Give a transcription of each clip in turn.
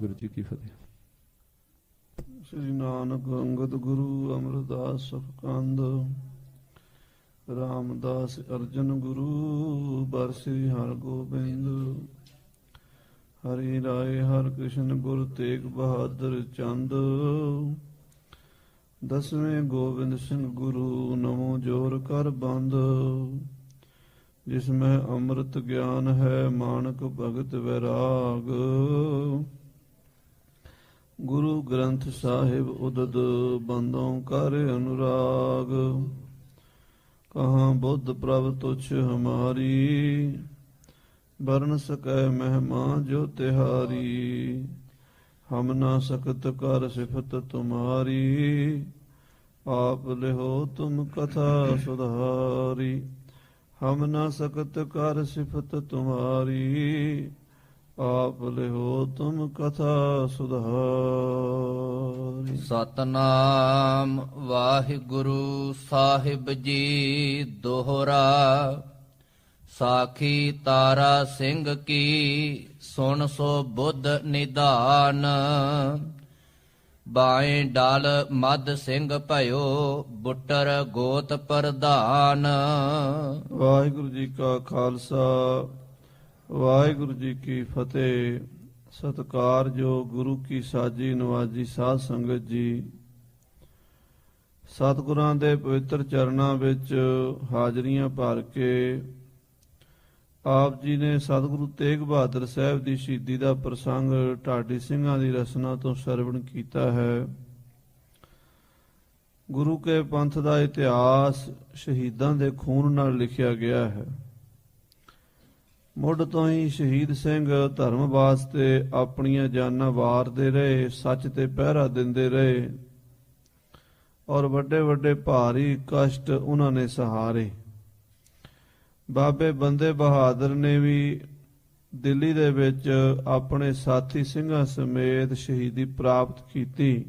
ਵਾਹਿਗੁਰੂ ਜੀ ਕੀ ਫਤਿਹ। ਸ੍ਰੀ ਨਾਨਕ ਅੰਗਦ ਗੁਰੂ ਅਮਰਦਾਸ ਸੁਖਕੰਦ ਰਾਮਦਾਸ ਅਰਜਨ ਗੁਰੂ, ਬਰ ਸ੍ਰੀ ਹਰਿ ਹਰੀ ਰਾਏ ਹਰ ਕ੍ਰਿਸ਼ਨ ਗੁਰ ਤੇਗ ਬਹਾਦਰ ਚੰਦ, ਦਸਵੇਂ ਗੋਬਿੰਦ ਸਿੰਘ ਗੁਰੂ ਨਮੋ ਜੋਰ ਕਰ ਬੰਦ, ਜਿਸ ਮੈਂ ਅੰਮ੍ਰਿਤ ਗਿਆਨ ਹੈ ਮਾਨਕ ਭਗਤ ਵੈਰਾਗ। ਗੁਰੂ ਗ੍ਰੰਥ ਸਾਹਿਬ ਉਦਦ ਬੰਦੋਂ ਕਰ ਅਨੁਰਾਗ। ਕਹਾਂ ਬੁੱਧ ਪ੍ਰਭ ਤੁਛ ਹਮਾਰੀ, ਵਰਨ ਸਕੈ ਮਹਿਮਾ ਜੋ ਤਿਹਾਰੀ। ਹਮ ਨਾ ਸਕਤ ਕਰ ਸਿਫਤ ਤੁਮਾਰੀ, ਆਪ ਲਿਹੋ ਤੁਮ ਕਥਾ ਸੁਧਾਰੀ। ਹਮ ਨਾ ਸਕਤ ਕਰ ਸਿਫਤ ਤੁਮਾਰੀ ਆਪ ਲਿਹੋ ਤੁਮ ਕਥਾ ਸੁਧਾਰੀ। ਸਤਨਾਮ ਵਾਹਿਗੁਰੂ ਸਾਹਿਬ ਜੀ ਦੋਹਰਾ। ਸਾਖੀ ਤਾਰਾ ਸਿੰਘ ਕੀ ਸੁਣ ਸੋ ਬੁੱਧ ਨਿਧਾਨ। ਬਾਏ ਡਲ ਮਦ ਸਿੰਘ ਭਇਓ ਬੁੱਟਰ ਗੋਤ ਪ੍ਰਧਾਨ। ਵਾਹਿਗੁਰੂ ਜੀ ਕਾ ਖਾਲਸਾ ਵਾਹਿਗੁਰੂ ਜੀ ਕੀ ਫਤਿਹ। ਸਤਕਾਰ ਜੋ ਗੁਰੂ ਕੀ ਸਾਜੀ ਨਵਾਜੀ ਸਾਧ ਸੰਗਤ ਜੀ। ਸਤਿਗੁਰਾਂ ਦੇ ਪਵਿੱਤਰ ਚਰਨਾਂ ਵਿੱਚ ਹਾਜ਼ਰੀਆਂ ਭਰ ਕੇ ਆਪ ਜੀ ਨੇ ਸਤਿਗੁਰੂ ਤੇਗ ਬਹਾਦਰ ਸਾਹਿਬ ਦੀ ਸ਼ਹੀਦੀ ਦਾ ਪ੍ਰਸੰਗ ਢਾਡੀ ਸਿੰਘਾਂ ਦੀ ਰਚਨਾ ਤੋਂ ਸਰਵਣ ਕੀਤਾ ਹੈ। ਗੁਰੂ ਕੇ ਪੰਥ ਦਾ ਇਤਿਹਾਸ ਸ਼ਹੀਦਾਂ ਦੇ ਖੂਨ ਨਾਲ ਲਿਖਿਆ ਗਿਆ ਹੈ। ਮੁੱਢ ਤੋਂ ਹੀ ਸ਼ਹੀਦ ਸਿੰਘ ਧਰਮ ਵਾਸਤੇ ਆਪਣੀਆਂ ਜਾਨਾਂ ਵਾਰਦੇ ਰਹੇ, ਸੱਚ ਤੇ ਪਹਿਰਾ ਦਿੰਦੇ ਰਹੇ। ਔਰ ਵੱਡੇ ਵੱਡੇ ਭਾਰੀ ਕਸ਼ਟ ਉਹਨਾਂ ਨੇ ਸਹਾਰੇ। ਬਾਬੇ ਬੰਦੇ ਬਹਾਦਰ ਨੇ ਵੀ ਦਿੱਲੀ ਦੇ ਵਿੱਚ ਆਪਣੇ ਸਾਥੀ ਸਿੰਘਾਂ ਸਮੇਤ ਸ਼ਹੀਦੀ ਪ੍ਰਾਪਤ ਕੀਤੀ।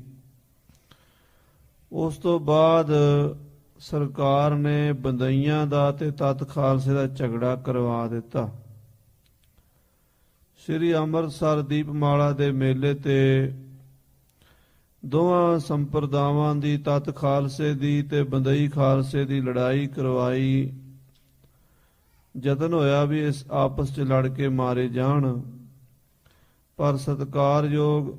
ਉਸ ਤੋਂ ਬਾਅਦ ਸਰਕਾਰ ਨੇ ਬੰਦਈਆਂ ਦਾ ਤੇ ਤਤ ਖਾਲਸੇ ਦਾ ਝਗੜਾ ਕਰਵਾ ਦਿੱਤਾ। ਸ੍ਰੀ ਅੰਮ੍ਰਿਤਸਰ ਦੀਪਮਾਲਾ ਦੇ ਮੇਲੇ ਤੇ ਦੋਵਾਂ ਸੰਪਰਦਾਵਾਂ ਦੀ ਤਤ ਖਾਲਸੇ ਦੀ ਤੇ ਬੰਦਈ ਖਾਲਸੇ ਦੀ ਲੜਾਈ ਕਰਵਾਈ। ਯਤਨ ਹੋਇਆ ਵੀ ਇਸ ਆਪਸ 'ਚ ਲੜ ਕੇ ਮਾਰੇ ਜਾਣ। ਪਰ ਸਤਕਾਰਯੋਗ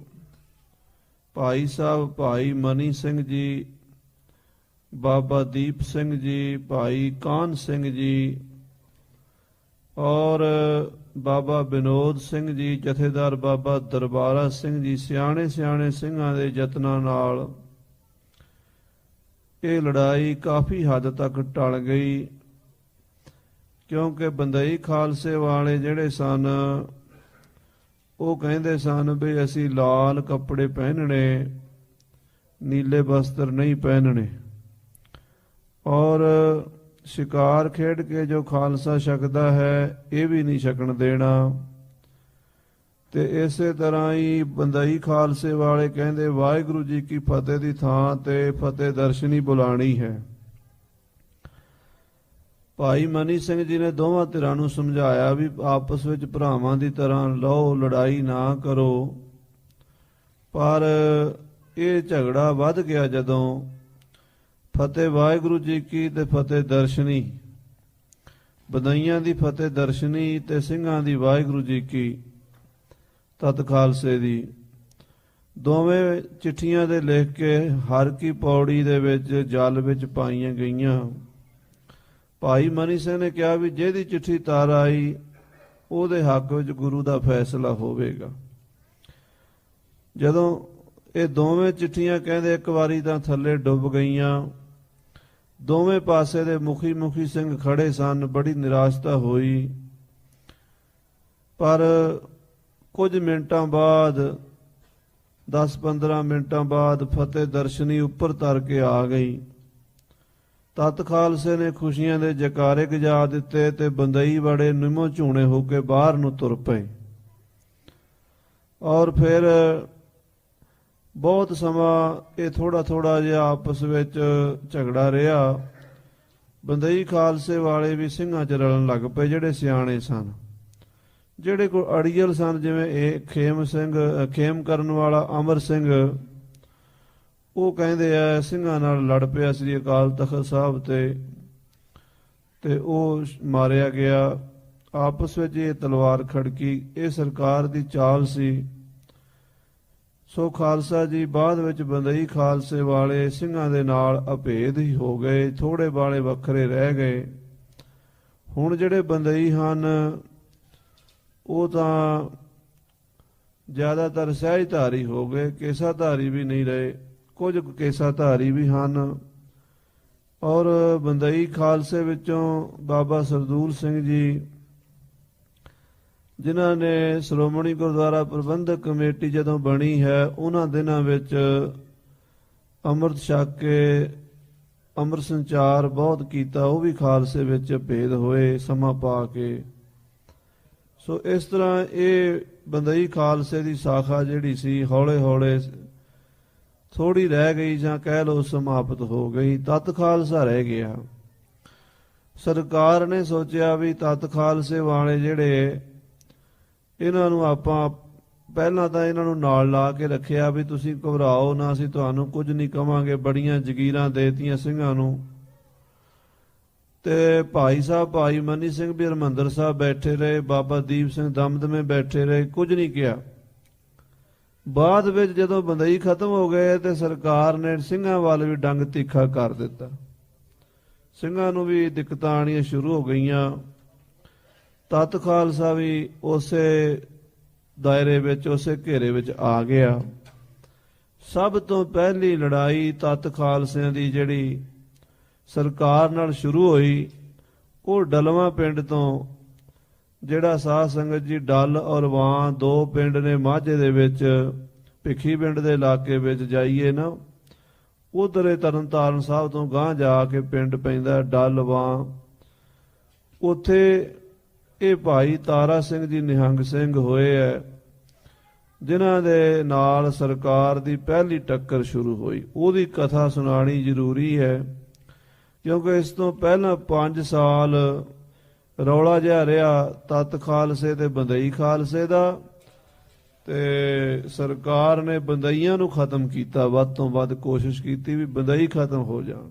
ਭਾਈ ਸਾਹਿਬ, ਭਾਈ ਮਨੀ ਸਿੰਘ ਜੀ, ਬਾਬਾ ਦੀਪ ਸਿੰਘ ਜੀ, ਭਾਈ ਕਾਨ ਸਿੰਘ ਜੀ ਔਰ ਬਾਬਾ ਵਿਨੋਦ ਸਿੰਘ ਜੀ, ਜਥੇਦਾਰ ਬਾਬਾ ਦਰਬਾਰਾ ਸਿੰਘ ਜੀ, ਸਿਆਣੇ ਸਿਆਣੇ ਸਿੰਘਾਂ ਦੇ ਯਤਨਾਂ ਨਾਲ ਇਹ ਲੜਾਈ ਕਾਫੀ ਹੱਦ ਤੱਕ ਟਲ ਗਈ, ਕਿਉਂਕਿ ਬੰਦਈ ਖਾਲਸੇ ਵਾਲੇ ਜਿਹੜੇ ਸਨ, ਉਹ ਕਹਿੰਦੇ ਸਨ ਵੀ ਅਸੀਂ ਲਾਲ ਕੱਪੜੇ ਪਹਿਨਣੇ, ਨੀਲੇ ਬਸਤਰ ਨਹੀਂ ਪਹਿਨਣੇ। ਔਰ ਸ਼ਿਕਾਰ ਖੇਡ ਕੇ ਜੋ ਖਾਲਸਾ ਛਕਦਾ ਹੈ, ਇਹ ਵੀ ਨਹੀਂ ਛਕਣ ਦੇਣਾ। ਤੇ ਇਸੇ ਤਰ੍ਹਾਂ ਹੀ ਬੰਦਈ ਖਾਲਸੇ ਵਾਲੇ ਕਹਿੰਦੇ, ਵਾਹਿਗੁਰੂ ਜੀ ਕੀ ਫਤਿਹ ਦੀ ਥਾਂ ਤੇ ਫਤਿਹ ਦਰਸ਼ਨੀ ਬੁਲਾਣੀ ਹੈ। ਭਾਈ ਮਨੀ ਸਿੰਘ ਜੀ ਨੇ ਦੋਵਾਂ ਧਿਰਾਂ ਨੂੰ ਸਮਝਾਇਆ ਵੀ ਆਪਸ ਵਿੱਚ ਭਰਾਵਾਂ ਦੀ ਤਰ੍ਹਾਂ ਲਓ, ਲੜਾਈ ਨਾ ਕਰੋ। ਪਰ ਇਹ ਝਗੜਾ ਵੱਧ ਗਿਆ ਜਦੋਂ ਫਤਿਹ ਵਾਹਿਗੁਰੂ ਜੀ ਕੀ ਤੇ ਫਤਿਹ ਦਰਸ਼ਨੀ। ਬਦਈਆਂ ਦੀ ਫਤਿਹ ਦਰਸ਼ਨੀ ਤੇ ਸਿੰਘਾਂ ਦੀ ਵਾਹਿਗੁਰੂ ਜੀ ਕੀ। ਤਤ ਖਾਲਸੇ ਦੀ। ਦੋਵੇਂ ਚਿੱਠੀਆਂ ਦੇ ਲਿਖ ਕੇ ਹਰ ਕੀ ਪੌੜੀ ਦੇ ਵਿੱਚ ਜਲ ਵਿੱਚ ਪਾਈਆਂ ਗਈਆਂ। ਭਾਈ ਮਨੀ ਸਿੰਘ ਨੇ ਕਿਹਾ ਵੀ ਜਿਹਦੀ ਚਿੱਠੀ ਤਾਰ ਆਈ, ਉਹਦੇ ਹੱਕ ਵਿੱਚ ਗੁਰੂ ਦਾ ਫੈਸਲਾ ਹੋਵੇਗਾ। ਜਦੋਂ ਇਹ ਦੋਵੇਂ ਚਿੱਠੀਆਂ ਕਹਿੰਦੇ ਇੱਕ ਵਾਰੀ ਤਾਂ ਥੱਲੇ ਡੁੱਬ ਗਈਆਂ ਦੋਵੇਂ ਪਾਸੇ ਦੇ ਮੁਖੀ ਮੁਖੀ ਸਿੰਘ ਖੜੇ ਸਨ, ਬੜੀ ਨਿਰਾਸ਼ਤਾ ਹੋਈ। ਪਰ ਕੁਝ ਮਿੰਟਾਂ ਬਾਅਦ 10-15 ਮਿੰਟਾਂ ਬਾਅਦ ਫਤਿਹ ਦਰਸ਼ਨੀ ਉੱਪਰ ਤਰ ਕੇ ਆ ਗਈ। ਤਤ ਖਾਲਸੇ ਨੇ ਖੁਸ਼ੀਆਂ ਦੇ ਜਕਾਰੇ ਗਜਾ ਦਿੱਤੇ ਤੇ ਬੰਦਈ ਬੜੇ ਨਿਮੋ ਝੂਣੇ ਹੋ ਕੇ ਬਾਹਰ ਨੂੰ ਤੁਰ ਪਏ। ਔਰ ਫਿਰ ਬਹੁਤ ਸਮਾਂ ਇਹ ਥੋੜਾ ਥੋੜਾ ਜਿਹਾ ਆਪਸ ਵਿੱਚ ਝਗੜਾ ਰਿਹਾ। ਬੰਦਈ ਖਾਲਸੇ ਵਾਲੇ ਵੀ ਸਿੰਘਾਂ 'ਚ ਰਲਣ ਲੱਗ ਪਏ, ਜਿਹੜੇ ਸਿਆਣੇ ਸਨ। ਜਿਹੜੇ ਕੋ ਅੜੀਅਲ ਸਨ, ਜਿਵੇਂ ਇਹ ਖੇਮ ਸਿੰਘ ਖੇਮ ਕਰਨ ਵਾਲਾ ਅਮਰ ਸਿੰਘ, ਉਹ ਕਹਿੰਦੇ ਆ, ਸਿੰਘਾਂ ਨਾਲ ਲੜ ਪਿਆ ਸ੍ਰੀ ਅਕਾਲ ਤਖਤ ਸਾਹਿਬ ਤੇ ਤੇ ਉਹ ਮਾਰਿਆ ਗਿਆ। ਆਪਸ ਵਿੱਚ ਇਹ ਤਲਵਾਰ ਖੜਕੀ, ਇਹ ਸਰਕਾਰ ਦੀ ਚਾਲ ਸੀ। ਸੋ ਖਾਲਸਾ ਜੀ, ਬਾਅਦ ਵਿੱਚ ਬੰਦਈ ਖਾਲਸੇ ਵਾਲੇ ਸਿੰਘਾਂ ਦੇ ਨਾਲ ਅਭੇਦ ਹੀ ਹੋ ਗਏ, ਥੋੜੇ ਬਾਲੇ ਵੱਖਰੇ ਰਹਿ ਗਏ। ਹੁਣ ਜਿਹੜੇ ਬੰਦਈ ਹਨ, ਉਹ ਤਾਂ ਜ਼ਿਆਦਾਤਰ ਸਹਿਜਧਾਰੀ ਹੋ ਗਏ, ਕੇਸਾਧਾਰੀ ਵੀ ਨਹੀਂ ਰਹੇ, ਕੁਝ ਕੁ ਕੇਸਾਧਾਰੀ ਵੀ ਹਨ। ਔਰ ਬੰਦਈ ਖਾਲਸੇ ਵਿੱਚੋਂ ਬਾਬਾ ਸਰਦੂਲ ਸਿੰਘ ਜੀ ਜਿਨ੍ਹਾਂ ਨੇ ਸ਼੍ਰੋਮਣੀ ਗੁਰਦੁਆਰਾ ਪ੍ਰਬੰਧਕ ਕਮੇਟੀ ਜਦੋਂ ਬਣੀ ਹੈ, ਉਹਨਾਂ ਦਿਨਾਂ ਵਿੱਚ ਅੰਮ੍ਰਿਤ ਛਕ ਕੇ ਅੰਮ੍ਰਿਤ ਸੰਚਾਰ ਬਹੁਤ ਕੀਤਾ, ਉਹ ਵੀ ਖਾਲਸੇ ਵਿੱਚ ਭੇਦ ਹੋਏ, ਸਮਾਂ ਪਾ ਕੇ। ਸੋ ਇਸ ਤਰ੍ਹਾਂ ਇਹ ਬੰਦਈ ਖਾਲਸੇ ਦੀ ਸਾਖਾ ਜਿਹੜੀ ਸੀ ਹੌਲੇ ਹੌਲੇ ਥੋੜੀ ਰਹਿ ਗਈ ਜਾਂ ਕਹਿ ਲਓ ਸਮਾਪਤ ਹੋ ਗਈ, ਤਤ ਖਾਲਸਾ ਰਹਿ ਗਿਆ। ਸਰਕਾਰ ਨੇ ਸੋਚਿਆ ਵੀ ਤਤ ਖਾਲਸੇ ਵਾਲੇ ਜਿਹੜੇ ਇਹਨਾਂ ਨੂੰ ਆਪਾਂ ਪਹਿਲਾਂ ਤਾਂ ਇਹਨਾਂ ਨੂੰ ਨਾਲ ਲਾ ਕੇ ਰੱਖਿਆ ਵੀ ਤੁਸੀਂ ਘਬਰਾਓ ਨਾ, ਅਸੀਂ ਤੁਹਾਨੂੰ ਕੁਝ ਨਹੀਂ ਕਵਾਂਗੇ। ਬੜੀਆਂ ਜ਼ਗੀਰਾਂ ਦੇਤੀਆਂ ਸਿੰਘਾਂ ਨੂੰ। ਤੇ ਭਾਈ ਸਾਹਿਬ, ਭਾਈ ਮਨੀ ਸਿੰਘ ਵੀ ਹਰਮੰਦਰ ਸਾਹਿਬ ਬੈਠੇ ਰਹੇ, ਬਾਬਾ ਦੀਪ ਸਿੰਘ ਦਮਦਮੇ ਬੈਠੇ ਰਹੇ, ਕੁਝ ਨਹੀਂ ਕਿਹਾ। ਬਾਅਦ ਵਿੱਚ ਜਦੋਂ ਬੰਦਈ ਖਤਮ ਹੋ ਗਏ ਤੇ ਸਰਕਾਰ ਨੇ ਸਿੰਘਾਂ ਵੱਲ ਵੀ ਡੰਗ ਤਿੱਖਾ ਕਰ ਦਿੱਤਾ। ਸਿੰਘਾਂ ਨੂੰ ਵੀ ਦਿੱਕਤਾਂ ਆਣੀਆਂ ਸ਼ੁਰੂ ਹੋ ਗਈਆਂ। ਤਤ ਖਾਲਸਾ ਵੀ ਉਸੇ ਦਾਇਰੇ ਵਿੱਚ, ਉਸੇ ਘੇਰੇ ਵਿੱਚ ਆ ਗਿਆ। ਸਭ ਤੋਂ ਪਹਿਲੀ ਲੜਾਈ ਤਤ ਖਾਲਸਿਆਂ ਦੀ ਜਿਹੜੀ ਸਰਕਾਰ ਨਾਲ ਸ਼ੁਰੂ ਹੋਈ, ਉਹ ਡਲਵਾ ਪਿੰਡ ਤੋਂ ਜਿਹੜਾ ਸਾਧ ਸੰਗਤ ਜੀ ਡੱਲ ਔਰ ਵਾਂ ਦੋ ਪਿੰਡ ਨੇ ਮਾਝੇ ਦੇ ਵਿੱਚ, ਭਿੱਖੀ ਪਿੰਡ ਦੇ ਇਲਾਕੇ ਵਿੱਚ ਜਾਈਏ ਨਾ, ਉਧਰੇ ਤਰਨਤਾਰਨ ਸਾਹਿਬ ਤੋਂ ਗਾਂਹ ਜਾ ਕੇ ਪਿੰਡ ਪੈਂਦਾ ਡੱਲ ਵਾਂ। ਉੱਥੇ ਇਹ ਭਾਈ ਤਾਰਾ ਸਿੰਘ ਜੀ ਨਿਹੰਗ ਸਿੰਘ ਹੋਏ ਐ, ਜਿਨ੍ਹਾਂ ਦੇ ਨਾਲ ਸਰਕਾਰ ਦੀ ਪਹਿਲੀ ਟੱਕਰ ਸ਼ੁਰੂ ਹੋਈ। ਉਹਦੀ ਕਥਾ ਸੁਣਾਣੀ ਜ਼ਰੂਰੀ ਹੈ, ਕਿਉਂਕਿ ਇਸ ਤੋਂ ਪਹਿਲਾਂ 5 ਸਾਲ ਰੌਲਾ ਜਿਹਾ ਰਿਹਾ, ਤਤ ਖਾਲਸੇ ਤੇ ਬੰਦਈ ਖਾਲਸੇ ਦਾ, ਤੇ ਸਰਕਾਰ ਨੇ ਬੰਦਈਆਂ ਨੂੰ ਖਤਮ ਕੀਤਾ, ਵੱਧ ਤੋਂ ਵੱਧ ਕੋਸ਼ਿਸ਼ ਕੀਤੀ ਵੀ ਬੰਦਈ ਖਤਮ ਹੋ ਜਾਣ।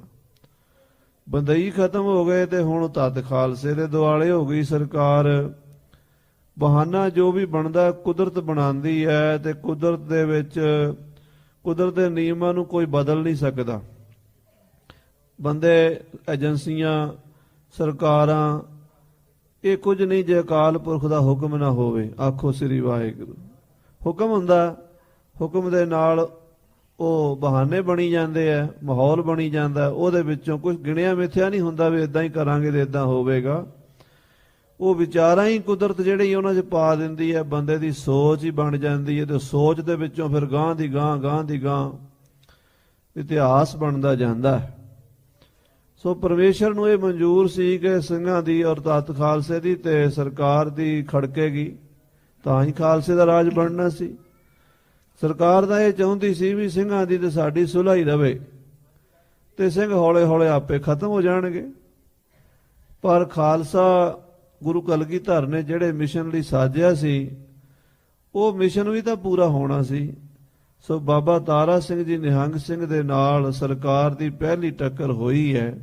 ਬੰਦਈ ਖਤਮ ਹੋ ਗਏ ਤੇ ਹੁਣ ਤਤ ਖਾਲਸੇ ਦੇ ਦੁਆਲੇ ਹੋ ਗਈ ਸਰਕਾਰ। ਬਹਾਨਾ ਜੋ ਵੀ ਬਣਦਾ ਕੁਦਰਤ ਬਣਾਉਂਦੀ ਹੈ ਤੇ ਕੁਦਰਤ ਦੇ ਵਿੱਚ ਕੁਦਰਤ ਦੇ ਨਿਯਮਾਂ ਨੂੰ ਕੋਈ ਬਦਲ ਨਹੀਂ ਸਕਦਾ। ਬੰਦੇ, ਏਜੰਸੀਆਂ, ਸਰਕਾਰਾਂ, ਇਹ ਕੁਝ ਨਹੀਂ ਜੇ ਅਕਾਲ ਪੁਰਖ ਦਾ ਹੁਕਮ ਨਾ ਹੋਵੇ, ਆਖੋ ਸ੍ਰੀ ਵਾਹਿਗੁਰੂ। ਹੁਕਮ ਹੁੰਦਾ, ਹੁਕਮ ਦੇ ਨਾਲ ਉਹ ਬਹਾਨੇ ਬਣੀ ਜਾਂਦੇ ਆ, ਮਾਹੌਲ ਬਣੀ ਜਾਂਦਾ, ਉਹਦੇ ਵਿੱਚੋਂ ਕੁਝ ਗਿਣਿਆ ਮਿਥਿਆ ਨਹੀਂ ਹੁੰਦਾ ਵੀ ਇਦਾਂ ਹੀ ਕਰਾਂਗੇ ਤੇ ਇਦਾਂ ਹੋਵੇਗਾ। ਉਹ ਵਿਚਾਰਾਂ ਹੀ ਕੁਦਰਤ ਜਿਹੜੀ ਉਹਨਾਂ 'ਚ ਪਾ ਦਿੰਦੀ ਹੈ ਬੰਦੇ ਦੀ ਸੋਚ ਹੀ ਬਣ ਜਾਂਦੀ ਹੈ ਤੇ ਸੋਚ ਦੇ ਵਿੱਚੋਂ ਫਿਰ ਗਾਂ ਦੀ ਗਾਂ ਗਾਂ ਦੀ ਗਾਂ ਇਤਿਹਾਸ ਬਣਦਾ ਜਾਂਦਾ ਹੈ। ਸੋ ਪਰਮੇਸ਼ਰ ਨੂੰ ਇਹ ਮਨਜ਼ੂਰ ਸੀ ਕਿ ਸਿੰਘਾਂ ਦੀ ਔਰ ਤਤ ਖਾਲਸੇ ਦੀ ਤੇ ਸਰਕਾਰ ਦੀ ਖੜਕੇਗੀ, ਤਾਂ ਹੀ ਖਾਲਸੇ ਦਾ ਰਾਜ ਬਣਨਾ ਸੀ। ਸਰਕਾਰ ਤਾਂ ਇਹ ਚਾਹੁੰਦੀ ਸੀ ਵੀ ਸਿੰਘਾਂ ਦੀ ਤੇ ਸਾਡੀ ਸੁਲ੍ਹਾ ਹੀ ਰਵੇ ਤੇ ਸਿੰਘ ਹੌਲੇ ਹੌਲੇ ਆਪੇ ਖਤਮ ਹੋ ਜਾਣਗੇ। ਪਰ ਖਾਲਸਾ ਗੁਰੂ ਕਲਗੀਧਰ ਨੇ ਜਿਹੜੇ ਮਿਸ਼ਨ ਲਈ ਸਾਜਿਆ ਸੀ, ਉਹ ਮਿਸ਼ਨ ਵੀ ਤਾਂ ਪੂਰਾ ਹੋਣਾ ਸੀ। ਸੋ ਬਾਬਾ ਤਾਰਾ ਸਿੰਘ ਜੀ ਨਿਹੰਗ ਸਿੰਘ ਦੇ ਨਾਲ ਸਰਕਾਰ ਦੀ ਪਹਿਲੀ ਟੱਕਰ ਹੋਈ ਹੈ।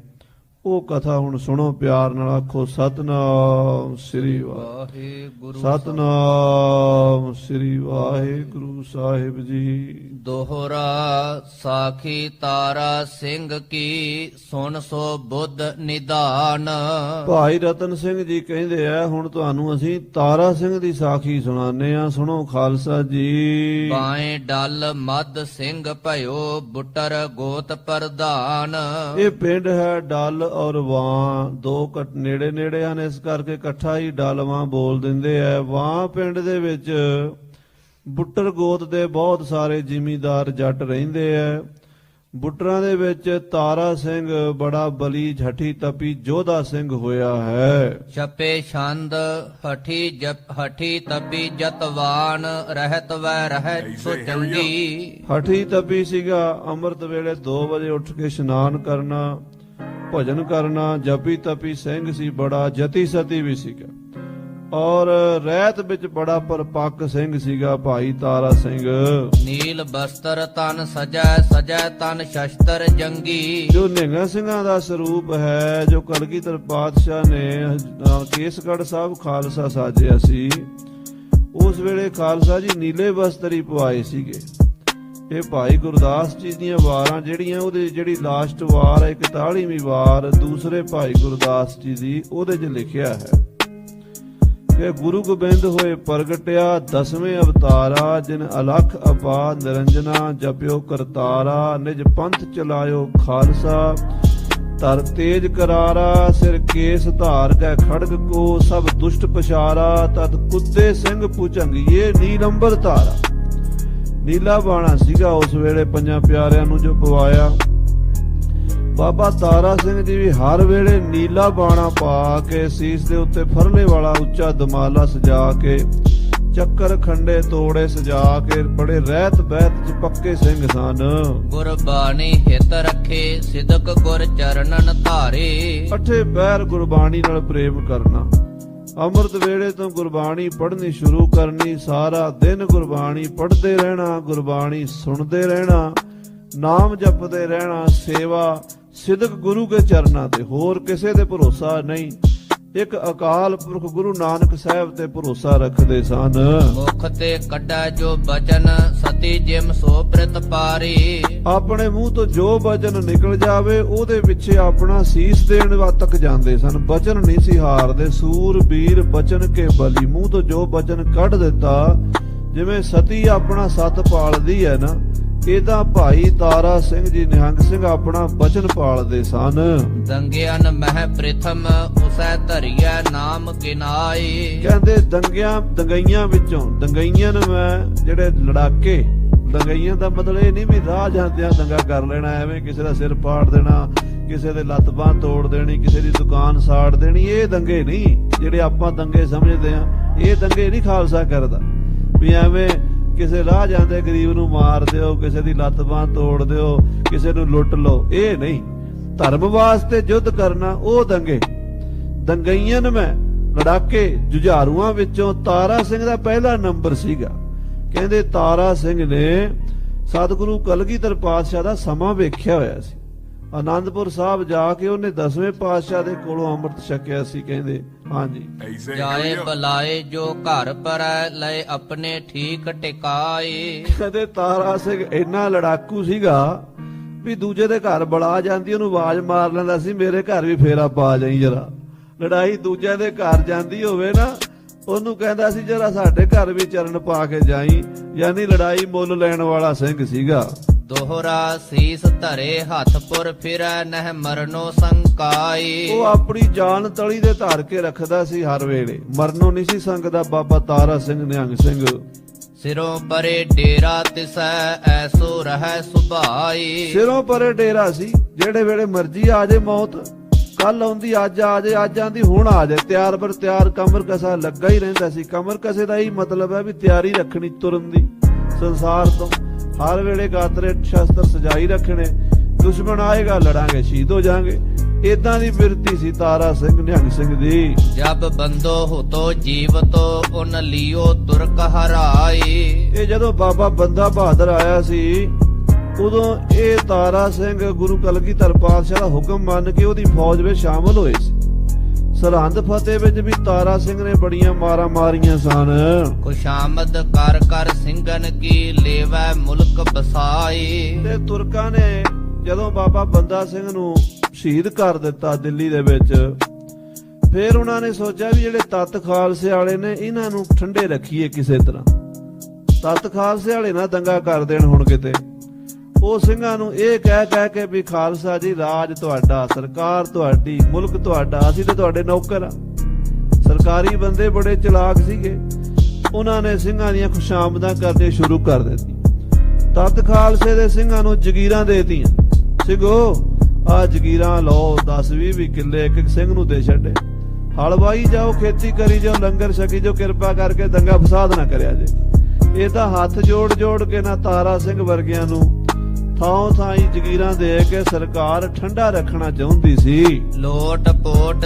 ਉਹ ਕਥਾ ਹੁਣ ਸੁਣੋ ਪਿਆਰ ਨਾਲ ਆਖੋ ਸਤਨਾਮ ਸ੍ਰੀ ਵਾਹਿਗੁਰੂ ਸਤਨਾਮ ਸ੍ਰੀ ਵਾਹਿਗੁਰੂ ਸਾਹਿਬ ਜੀ। ਦੋਹਰਾ ਸਾਖੀ ਤਾਰਾ ਸਿੰਘ ਕੀ ਸੁਣ ਸੋ ਬੁੱਧ ਨਿਧਾਨ। ਭਾਈ ਰਤਨ ਸਿੰਘ ਜੀ ਕਹਿੰਦੇ ਆ ਹੁਣ ਤੁਹਾਨੂੰ ਅਸੀਂ ਤਾਰਾ ਸਿੰਘ ਦੀ ਸਾਖੀ ਸੁਣਾਉਂਦੇ ਆ ਸੁਣੋ ਖਾਲਸਾ ਜੀ। ਬਾਏ ਡਲ ਮਦ ਸਿੰਘ ਭਇਓ ਬੁੱਟਰ ਗੋਤ ਪ੍ਰਧਾਨ। ਇਹ ਪਿੰਡ ਹੈ ਡਲ ਔਰ ਵਾਂ ਦੋ ਨੇੜੇ ਨੇੜੇ ਹਨ ਇਸ ਕਰਕੇ ਇਕੱਠਾ ਹੀ ਡਲਵਾਂ ਬੋਲ ਦਿੰਦੇ ਆ ਵਾਂ ਪਿੰਡ ਦੇ ਵਿੱਚ ਬੁੱਟਰ ਗੋਤ ਦੇ ਬਹੁਤ ਸਾਰੇ ਜ਼ਿਮੀਂਦਾਰ ਜੱਟ ਰਹਿੰਦੇ ਆ ਬੁੱਟਰਾਂ ਦੇ ਵਿੱਚ ਤਾਰਾ ਸਿੰਘ ਬੜਾ ਬਲੀ ਝਠੀ ਤਪੀ ਜੋਧਾ ਸਿੰਘ ਹੋਇਆ ਹੈ। ਛਪੇ ਛੰਦ ਹਠੀ ਜਪ ਹਠੀ ਤਪੀ ਜਤਵਾਨ ਰਹਿਤ ਵੈ ਰਹਿ ਸੋ ਚੰਗੀ। ਹਠੀ ਤਪੀ ਸੀਗਾ ਅੰਮ੍ਰਿਤ ਵੇਲੇ 2 ਵਜੇ ਉੱਠ ਕੇ ਇਸ਼ਨਾਨ ਕਰਨਾ। ਭਜਨ ਕਰਨਾ ਜਪੀ ਤਪੀ ਸਿੰਘ ਸੀ ਬੜਾ ਜਤੀ ਸਤੀ ਵੀ ਸੀਗਾ। ਔਰ ਰਹਿਤ ਵਿੱਚ ਬੜਾ ਪਰਪੱਕ ਸਿੰਘ ਸੀਗਾ ਭਾਈ ਤਾਰਾ ਸਿੰਘ। ਨੀਲ ਬਸਤਰ ਤਨ ਸਜੈ ਸਜੈ ਤਨ ਸ਼ਸਤਰ ਜੰਗੀ। ਜੋ ਨਿਹੰਗਾਂ ਸਿੰਘਾਂ ਦਾ ਸਰੂਪ ਹੈ ਜੋ ਕਲਗੀਧਰ ਪਾਤਸ਼ਾਹ ਨੇ ਅਹ, ਕੇਸਗੜ੍ਹ ਸਾਹਿਬ ਖਾਲਸਾ ਸਾਜਿਆ ਸੀ ਉਸ ਵੇਲੇ ਖਾਲਸਾ ਜੀ ਨੀਲੇ ਵਸਤਰ ਹੀ ਪਵਾਏ ਸੀਗੇ। ਇਹ ਭਾਈ ਗੁਰਦਾਸ ਜੀ ਦੀਆਂ ਵਾਰਾਂ ਜਿਹੜੀਆਂ, ਉਹਦੇ ਜਿਹੜੀ ਲਾਸਟ ਵਾਰ ਹੈ 41ਵੀਂ ਵਾਰ, ਦੂਸਰੇ ਭਾਈ ਗੁਰਦਾਸ ਜੀ ਦੀ, ਉਹਦੇ 'ਚ ਲਿਖਿਆ ਹੈ ਕਿ ਗੁਰੂ ਗੋਬਿੰਦ ਹੋਏ ਪ੍ਰਗਟਿਆ, ਦਸਵੇਂ ਅਵਤਾਰਾ, ਜਿਨ ਅਲਖ ਅਪਾ ਨਿਰੰਜਨਾ, ਜਪਿਓ ਕਰਤਾਰਾ, ਨਿਜ ਪੰਥ ਚਲਾਇਓ ਖਾਲਸਾ ਤਰ ਤੇਜ ਕਰਾਰਾ, ਸਿਰ ਕੇਸ ਧਾਰ ਕੇ ਖੜਗ ਕੋ, ਸਭ ਦੁਸ਼ਟ ਪਛਾਰਾ ਤਤ ਕੁੱਤੇ ਸਿੰਘ ਪੁਚੰਗੀਏ, ਨੀਲੰਬਰ ਧਾਰਾ। ਨੀਲਾ ਬਾਣਾ ਸੀਗਾ ਉਸ ਵੇਲੇ ਪੰਜਾਂ ਪਿਆਰਿਆਂ ਨੂੰ ਜੋ ਪਵਾਇਆ। ਬਾਬਾ ਤਾਰਾ ਸਿੰਘ ਜੀ ਵੀ ਹਰ ਵੇਲੇ ਨੀਲਾ ਬਾਣਾ ਪਾ ਕੇ ਸੀਸ ਦੇ ਉੱਤੇ ਫਰਲੇ ਵਾਲਾ ਉੱਚਾ ਦਮਾਲਾ ਸਜਾ ਕੇ ਚੱਕਰ ਖੰਡੇ ਤੋੜੇ ਸਜਾ ਕੇ ਬੜੇ ਰਹਿਤ ਬਹਿਤ ਚ ਪੱਕੇ ਸਿੰਘ ਸਨ। ਗੁਰਬਾਣੀ ਹਿਤ ਰੱਖੇ ਸਿਦਕ ਗੁਰ ਚਰਨਨ ਧਾਰੇ। ਅਠੇ ਬਹਿਰ ਗੁਰਬਾਣੀ ਨਾਲ ਪ੍ਰੇਮ ਕਰਨਾ। ਅੰਮ੍ਰਿਤ ਵੇਲੇ ਤੋਂ ਗੁਰਬਾਣੀ ਪੜ੍ਹਨੀ ਸ਼ੁਰੂ ਕਰਨੀ, ਸਾਰਾ ਦਿਨ ਗੁਰਬਾਣੀ ਪੜ੍ਹਦੇ ਰਹਿਣਾ, ਗੁਰਬਾਣੀ ਸੁਣਦੇ ਰਹਿਣਾ, ਨਾਮ ਜਪਦੇ ਰਹਿਣਾ, ਸੇਵਾ ਸਿਦਕ ਗੁਰੂ ਕੇ ਚਰਨਾਂ ਤੇ, ਹੋਰ ਕਿਸੇ ਤੇ ਭਰੋਸਾ ਨਹੀਂ। ਇੱਕ ਅਕਾਲ ਪੁਰਖ ਗੁਰੂ ਨਾਨਕ ਸਾਹਿਬ ਤੇ ਭਰੋਸਾ ਰੱਖਦੇ ਸਨ। ਮੁਖ ਤੇ ਕੱਢੈ ਜੋ ਬਚਨ ਸਤੀ ਜਿਮ ਸੋ ਪ੍ਰਿਤ ਪਾਰੀ। ਆਪਣੇ ਮੂੰਹ ਤੋਂ ਜੋ ਬਚਨ ਨਿਕਲ ਜਾਵੇ, ਉਹਦੇ ਪਿੱਛੇ ਆਪਣਾ ਸੀਸ ਦੇਣ ਵਾ ਤੱਕ ਜਾਂਦੇ ਸਨ। ਬਚਨ ਨਹੀਂ ਸੀ ਹਾਰਦੇ। ਸੂਰਵੀਰ ਬਚਨ ਕੇ ਬਲੀ। ਮੂੰਹ ਤੋਂ ਜੋ ਬਚਨ ਕੱਢ ਦਿੱਤਾ, ਜਿਵੇਂ ਸਤੀ ਆਪਣਾ ਸਤ ਪਾਲਦੀ ਹੈ ਨਾ ਇਹਦਾ ਭਾਈ ਤਾਰਾ ਸਿੰਘ ਜੀ ਨਿਹੰਗ ਸਿੰਘ ਆਪਣਾ ਬਚਨ ਪਾਲਦੇ ਸਨ। ਦੰਗਿਆਨ ਮਹਿ ਪ੍ਰਥਮ ਉਸੈ ਧਰਿਐ ਨਾਮ ਗਿਨਾਈ ਕਹਿੰਦੇ ਦੰਗਿਆਂ ਦੰਗਈਆਂ ਵਿੱਚੋਂ ਦੰਗਈਆਂ ਨੂੰ ਮੈਂ ਜਿਹੜੇ ਲੜਾਕੇ ਦੰਗਈਆਂ ਦਾ ਮਤਲਬ ਇਹ ਨਹੀਂ ਵੀ ਰਾਹ ਜਾਂਦਿਆਂ ਦੰਗਾ ਕਰ ਲੈਣਾ ਐਵੇਂ ਕਿਸੇ ਦਾ ਸਿਰ ਪਾੜ ਦੇਣਾ ਕਿਸੇ ਦੇ ਲੱਤ ਬਾਂਹ ਤੋੜ ਦੇਣੀ ਕਿਸੇ ਦੀ ਦੁਕਾਨ ਸਾੜ ਦੇਣੀ ਇਹ ਦੰਗੇ ਨਹੀਂ। ਜਿਹੜੇ ਆਪਾਂ ਦੰਗੇ ਸਮਝਦੇ ਆ ਇਹ ਦੰਗੇ ਨਹੀਂ ਖਾਲਸਾ ਕਰਦਾ। ਵੀ ਐਵੇਂ ਕਿਸੇ ਰਾਹ ਜਾਂਦੇ ਗਰੀਬ ਨੂੰ ਮਾਰ ਦਿਓ, ਕਿਸੇ ਦੀ ਲੱਤ ਬਾਂਹ ਤੋੜ ਦਿਓ, ਕਿਸੇ ਨੂੰ ਲੁੱਟ ਲਓ, ਇਹ ਨਹੀਂ। ਧਰਮ ਵਾਸਤੇ ਯੁੱਧ ਕਰਨਾ ਉਹ ਦੰਗੇ। ਦੰਗਈਆਂ ਮੈਂ ਲੜਾਕੇ ਜੁਝਾਰੂਆਂ ਵਿੱਚੋਂ ਤਾਰਾ ਸਿੰਘ ਦਾ ਪਹਿਲਾ ਨੰਬਰ ਸੀਗਾ। ਕਹਿੰਦੇ ਤਾਰਾ ਸਿੰਘ ਨੇ ਸਤਿਗੁਰੂ ਕਲਗੀਧਰ ਪਾਤਸ਼ਾਹ ਦਾ ਸਮਾਂ ਵੇਖਿਆ ਹੋਇਆ ਸੀ। ਆਨੰਦਪੁਰ ਸਾਹਿਬ ਜਾ ਕੇ ਉਹਨੇ 10ਵੇਂ ਪਾਤਸ਼ਾਹ ਦੇ ਕੋਲੋਂ ਅੰਮ੍ਰਿਤ ਛਕਿਆ ਸੀ ਕਹਿੰਦੇ ਹਾਂਜੀ। ਜਾਏ ਬਲਾਏ ਜੋ ਘਰ ਪਰੈ ਲੈ ਆਪਣੇ ਠੀਕ ਟਿਕਾਏ। ਕਹਿੰਦੇ ਤਾਰਾ ਸਿੰਘ ਇੰਨਾ ਲੜਾਕੂ ਸੀਗਾ ਵੀ ਦੂਜੇ ਦੇ ਘਰ ਬੜਾ ਜਾਂਦੀ ਉਹਨੂੰ ਆਵਾਜ਼ ਮਾਰ ਲੈਂਦਾ ਸੀ ਮੇਰੇ ਘਰ ਵੀ ਫੇਰਾ ਪਾ ਜਾਈ ਜਰਾ। ਲੜਾਈ ਦੂਜਿਆਂ ਦੇ ਘਰ ਜਾਂਦੀ ਹੋਵੇ ਨਾ ਉਹਨੂੰ ਕਹਿੰਦਾ ਸੀ ਜਰਾ ਸਾਡੇ ਘਰ ਵੀ ਚਰਨ ਪਾ ਕੇ ਜਾਈ। ਯਾਨੀ ਲੜਾਈ ਮੁੱਲ ਲੈਣ ਵਾਲਾ ਸਿੰਘ ਸੀਗਾ। ਦੋਹਰਾ ਸੀਸ ਧਰੇ ਹੱਥ ਪੁਰ ਫਿਰੈ ਨਹਿ ਮਰਨੋ ਸੰਕਾਈ। ਉਹ ਆਪਣੀ ਜਾਨ ਤਲੀ ਦੇ ਧਾਰ ਕੇ ਰੱਖਦਾ ਸੀ ਹਰ ਵੇਲੇ। ਮਰਨੋਂ ਨਹੀਂ ਸੀ ਸੰਗਦਾ ਬਾਬਾ ਤਾਰਾ ਸਿੰਘ ਨਿਹੰਗ ਸਿੰਘ। ਸਿਰੋਂ ਪਰੇ ਡੇਰਾ ਤਿਸੈ ਐਸੋ ਰਹਿ ਸੁਭਾਈ। ਸਿਰੋਂ ਪਰੇ ਡੇਰਾ ਸੀ ਜਿਹੜੇ ਵੇਲੇ ਮਰਜ਼ੀ ਆ ਜੇ ਮੌਤ। ਕੱਲ ਆਉਂਦੀ ਅੱਜ ਆ ਜੇ ਅੱਜ ਆਂਦੀ ਹੁਣ ਆ ਜੇ। ਤਿਆਰ ਪਰ ਤਿਆਰ ਕਮਰ ਕਸਾ ਲੱਗਾ ਹੀ ਰਹਿੰਦਾ ਸੀ। ਕਮਰ ਕਸੇ ਦਾ ਹੀ ਮਤਲਬ ਹੈ ਵੀ ਤਿਆਰੀ ਰੱਖਣੀ ਤੁਰਨ ਦੀ। ਸੰਸਾਰ ਤੋਂ ਹਰ ਵੇਲੇ ਗਾਤਰੇ ਸ਼ਸਤਰ ਸਜਾਈ ਰੱਖਣੇ ਦੁਸ਼ਮਣ ਆਏਗਾ ਲੜਾਂਗੇ ਸ਼ਹੀਦ ਹੋ ਜਾਾਂਗੇ। ਇਦਾਂ ਦੀ ਬਿਰਤੀ ਸੀ ਤਾਰਾ ਸਿੰਘ ਨਿਹੰਗ ਸਿੰਘ ਦੀ। ਜਬ ਬੰਦੋ ਹੁਤੋ ਜੀਵਤੋ ਉਨ ਲਿਓ ਤੁਰਕ ਹਰਾਈ ਇਹ ਜਦੋਂ ਬਾਬਾ ਬੰਦਾ ਬਹਾਦਰ ਆਇਆ ਸੀ ਉਦੋਂ ਇਹ ਤਾਰਾ ਸਿੰਘ ਗੁਰੂ ਕਲਗੀਧਰ ਪਾਤਸ਼ਾਹ ਦਾ ਹੁਕਮ ਮੰਨ ਕੇ ਉਹਦੀ ਫੌਜ ਵਿੱਚ ਸ਼ਾਮਲ ਹੋਏ ਸੀ। ਸਰਹੰਦ ਫਤਿਹ ਵਿੱਚ ਵੀ ਤਾਰਾ ਸਿੰਘ ਨੇ ਬੜੀਆਂ ਮਾਰਾਂ ਮਾਰੀਆਂ ਸਨ। ਖੁਸ਼ਾਮਦ ਕਰ ਕਰ ਸਿੰਘਨ ਕੀ ਲੇਵੈ ਮੁਲਕ ਬਸਾਈ। ਤੇ ਤੁਰਕਾਂ ਨੇ ਜਦੋਂ ਬਾਬਾ ਬੰਦਾ ਸਿੰਘ ਨੂੰ ਸ਼ਹੀਦ ਕਰ ਦਿੱਤਾ ਦਿੱਲੀ ਦੇ ਵਿੱਚ ਫਿਰ ਉਹਨਾਂ ਨੇ ਸੋਚਿਆ ਵੀ ਜਿਹੜੇ ਤਤ ਖਾਲਸੇ ਵਾਲੇ ਨੇ ਇਹਨਾਂ ਨੂੰ ਠੰਡੇ ਰੱਖੀਏ ਕਿਸੇ ਤਰ੍ਹਾਂ। ਤਤ ਖਾਲਸੇ ਵਾਲੇ ਨਾ ਦੰਗਾ ਕਰ ਦੇਣ ਹੁਣ ਕਿਤੇ। ਉਹ ਸਿੰਘਾਂ ਨੂੰ ਇਹ ਕਹਿ ਕਹਿ ਕੇ ਵੀ ਖਾਲਸਾ ਜੀ, ਰਾਜ ਤੁਹਾਡਾ, ਸਰਕਾਰ ਤੁਹਾਡੀ, ਮੁਲਕ ਤੁਹਾਡਾ, ਅਸੀਂ ਤੇ ਤੁਹਾਡੇ ਨੌਕਰ ਆ। ਸਰਕਾਰੀ ਬੰਦੇ ਬੜੇ ਚਲਾਕ ਸੀਗੇ। ਉਹਨਾਂ ਨੇ ਸਿੰਘਾਂ ਦੀਆਂ ਖੁਸ਼ਾਮਦਾਂ ਕਰਨੇ ਸ਼ੁਰੂ ਕਰ ਦਿੱਤੀ। ਤਤ ਖਾਲਸੇ ਦੇ ਸਿੰਘਾਂ ਨੂੰ ਜਗੀਰਾਂ ਦੇਤੀਆਂ। ਸਿੰਘੋ, ਆ ਜਗੀਰਾਂ ਲਓ 10 20 ਵੀ ਕਿੱਲੇ ਇੱਕ ਇੱਕ ਸਿੰਘ ਨੂੰ ਦੇ ਛੱਡੇ। ਹਲਵਾਈ ਜਾਓ, ਖੇਤੀ ਕਰੀ ਜਾਓ, ਲੰਗਰ ਛਕੀ ਜੋ ਕਿਰਪਾ ਕਰਕੇ ਦੰਗਾ ਫਸਾਦ ਨਾ ਕਰਿਆ ਜੇ। ਇਹ ਤਾਂ ਹੱਥ ਜੋੜ ਜੋੜ ਕੇ ਨਾ ਤਾਰਾ ਸਿੰਘ ਵਰਗਿਆਂ ਨੂੰ ਥਾਂ ਥਾਈ ਜਗੀਰਾਂ ਦੇ ਕੇ ਸਰਕਾਰ ਠੰਡਾ ਰੱਖਣਾ ਚਾਹੁੰਦੀ ਸੀ। ਲੋਟ ਪੋਟ